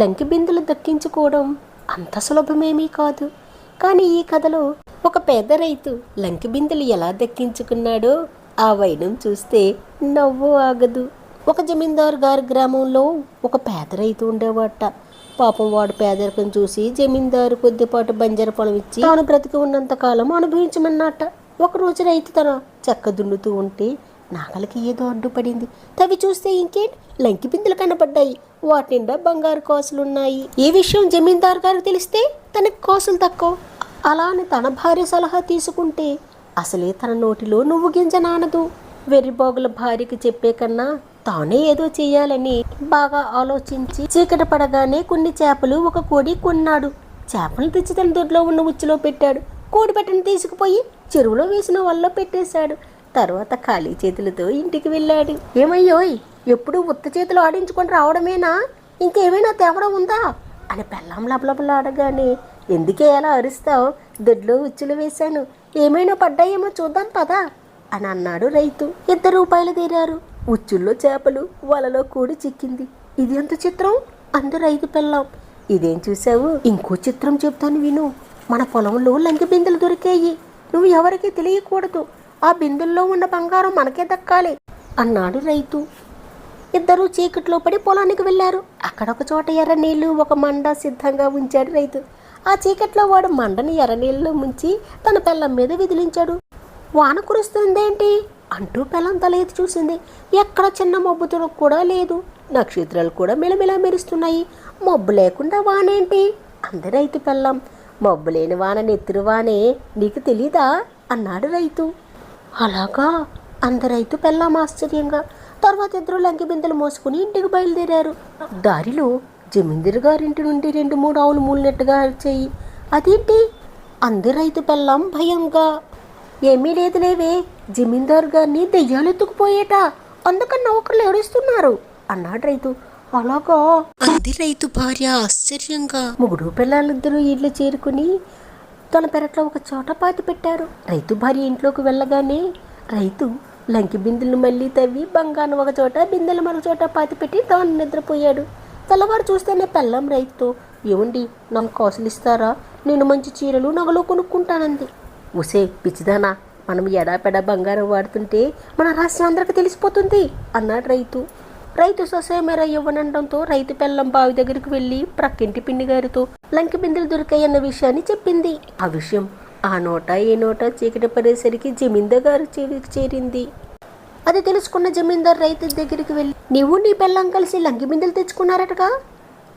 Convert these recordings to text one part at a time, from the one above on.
లంకి బిందులు దక్కించుకోవడం అంత సులభమేమీ కాదు. కానీ ఈ కథలో ఒక పేద రైతు లంకి బిందెలు ఎలా దక్కించుకున్నాడో ఆ వైనం చూస్తే నవ్వు ఆగదు. ఒక జమీందారు గారి గ్రామంలో ఒక పేద రైతు ఉండేవాట. పాపం వాడు పేదరికం చూసి జమీందారు కొద్దిపాటు బంజర పొలం ఇచ్చి తాను బ్రతికి ఉన్నంత కాలం అనుభవించమన్నట. ఒకరోజు రైతు తన చెక్క దున్నుతూ ఉంటే నాగలికి ఏదో అడ్డుపడింది. తవి చూస్తే ఇంకేంటి లంకి బిందెలు కనపడ్డాయి. వాటి నిండా బంగారు కాసులున్నాయి. ఈ విషయం జమీందారు గారు తెలిస్తే తనకి కాసులు తక్కువ. అలా అని తన భార్య సలహా తీసుకుంటే అసలే తన నోటిలో నువ్వు గింజ నానదు. వెర్రిబాగుల భార్యకి చెప్పే కన్నా తానే ఏదో చేయాలని బాగా ఆలోచించి చీకటి పడగానే కొన్ని చేపలు ఒక కోడి కొన్నాడు. చేపలు తెచ్చి తన దొడ్లో ఉన్న ఉచ్చులో పెట్టాడు. కోడి పెట్టను తీసుకుపోయి చెరువులో వేసిన వల్ల పెట్టేశాడు. తర్వాత ఖాళీ చేతులతో ఇంటికి వెళ్ళాడు. ఏమయ్యోయ్ ఎప్పుడు ఉత్త చేతులు ఆడించుకొని రావడమేనా? ఇంకేమైనా తేవడం ఉందా? అని పెళ్ళాం లబలబలాడగానే ఎందుకే అలా అరుస్తావు? దొడ్లో ఉచ్చులు వేశాను. ఏమైనా పడ్డాయేమో చూద్దాం పదా అని అన్నాడు రైతు. ఇద్దరు రూపాయలు తీరారు. ఉచ్చుల్లో చేపలు వలలో కూడి చిక్కింది. ఇది ఎంత చిత్రం? అందు రైతు పెళ్ళాం. ఇదేం చూసావు ఇంకో చిత్రం చెప్తాను విను. మన పొలంలో లంకి బిందెలు దొరికాయి. నువ్వు ఎవరికీ తెలియకూడదు. ఆ బిందుల్లో ఉన్న బంగారం మనకే దక్కాలి అన్నాడు రైతు. ఇద్దరూ చీకట్లో పడి పొలానికి వెళ్ళారు. అక్కడ ఒక చోట ఎర్ర నీళ్ళు ఒక మండ సిద్ధంగా ఉంచాడు రైతు. ఆ చీకట్లో వాడు మండని ఎర్ర నీళ్ళలో ముంచి తన పెళ్ళం మీద విదిలించాడు. వాన కురుస్తుందేంటి? అంటూ పెళ్ళం తల ఎత్తి చూసింది. ఎక్కడ చిన్న మబ్బుతో కూడా లేదు. నక్షత్రాలు కూడా మిలమిల మెరుస్తున్నాయి. మబ్బు లేకుండా వానేంటి? అంది రైతు పెళ్ళం. మబ్బు లేని వాన నెత్తురు వానే. నీకు తెలీదా? అన్నాడు రైతు. అలాగా? అంద రైతు పెళ్ళాం ఆశ్చర్యంగా. తర్వాత ఇద్దరు లంకి బిందెలు మోసుకుని ఇంటికి బయలుదేరారు. దారిలో జమీందరు గారింటి నుండి రెండు మూడు ఆవులు మూలినట్టుగా అరిచాయి. అదేంటి? అంది రైతు పెళ్ళాం భయంగా. ఏమీ లేదులేవే జమీందారు గారిని దెయ్యాలు ఎత్తుకుపోయేట అందుకని నౌకర్లు ఏడుస్తున్నారు అన్నాడు రైతు. అలాగా? అంది రైతు భార్య ఆశ్చర్యంగా. ముగుడు పిల్లలిద్దరూ ఇల్లు చేరుకుని తన పెరట్లో ఒక చోట పాతి పెట్టారు. రైతు భార్య ఇంట్లోకి వెళ్ళగానే రైతు లంకి బిందెలు మళ్ళీ తవ్వి బంగారం ఒక చోట బిందెలు మరొక చోట పాతి పెట్టి తాను నిద్రపోయాడు. తెల్లవారు చూస్తేనే పెళ్ళం రైతుతో ఏమండి నాకు కాసులు ఇస్తారా? నేను మంచి చీరలు నగలు కొనుక్కుంటానంది. ఉసే పిచ్చిదానా మనం ఎడాపెడా బంగారం వాడుతుంటే మన రాష్ట్రం అందరికి తెలిసిపోతుంది అన్నాడు రైతు. రైతు ససేమేర ఇవ్వనండంతో రైతు పెళ్ళం బావి దగ్గరికి వెళ్ళి ప్రక్కింటి పిన్ని గారితో లంకి బిందెలు దొరికాయన్న విషయాన్ని చెప్పింది. ఆ విషయం ఆ నోట ఏ నోట చీకటి పడేసరికి జమీందార్ గారు చెవికి చేరింది. అది తెలుసుకున్న జమీందార్ రైతు దగ్గరికి వెళ్ళి నీవు నీ పెళ్ళం కలిసి లంకి బిందెలు తెచ్చుకున్నారటగా?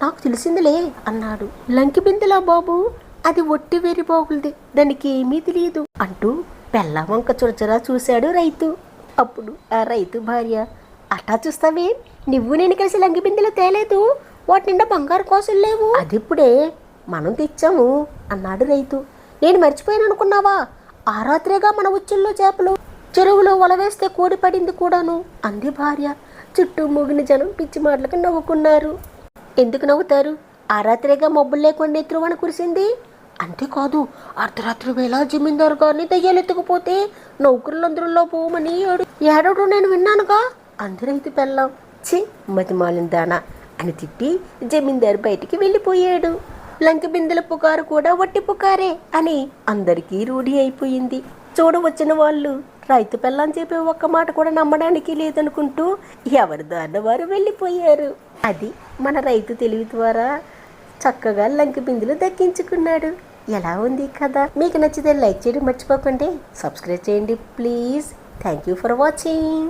నాకు తెలిసిందిలే అన్నాడు. లంకి బిందెలా బాబు? అది ఒట్టి వేరి బాగులది దానికి ఏమీ తెలియదు అంటూ పెళ్ళ వంక చురచరా చూశాడు రైతు. అప్పుడు ఆ రైతు భార్య అట్టా చూస్తావే? నువ్వు నేను కలిసి లంకి బిందెలు తేలేదు. వాటి నిండా బంగారు కోసలు లేవు. అదిప్పుడే మనం తెచ్చాము అన్నాడు రైతు. నేను మర్చిపోయాను అనుకున్నావా? ఆ రాత్రేగా మన ఉచ్చుల్లో చేపలు చెరువులో వల వేస్తే కోడి పడింది కూడాను అంది భార్య. చుట్టూ మూగిన జనం పిచ్చి మాటలకు నవ్వుకున్నారు. ఎందుకు నవ్వుతారు? ఆ రాత్రేగా మబ్బులు లేకుండా ఎత్తురువన కురిసింది? అంతేకాదు అర్ధరాత్రి వేళ జమీందారు గారిని దయ్యాలు ఎత్తుకుపోతే నౌకరులందరిలో పోమని ఏడు ఏడవడం నేను విన్నానుగా. అంది పెళ్ళాం. చి మతిమాలిందానా అని తిట్టి జమీందారు బయటికి వెళ్ళిపోయాడు. లంక బిందెల పుకారు కూడా వట్టి పుకారే అని అందరికీ రూఢి అయిపోయింది. చూడవచ్చిన వాళ్ళు రైతు పెళ్ళని చెప్పే ఒక్క మాట కూడా నమ్మడానికి లేదనుకుంటూ ఎవరి దారిన వారు వెళ్ళిపోయారు. అది మన రైతు తెలివి ద్వారా చక్కగా లంక బిందులు దక్కించుకున్నాడు. ఎలా ఉంది కదా మీకు నచ్చితే లైక్ చేయడం మర్చిపోకండి. సబ్స్క్రైబ్ చేయండి please. Thank you for watching.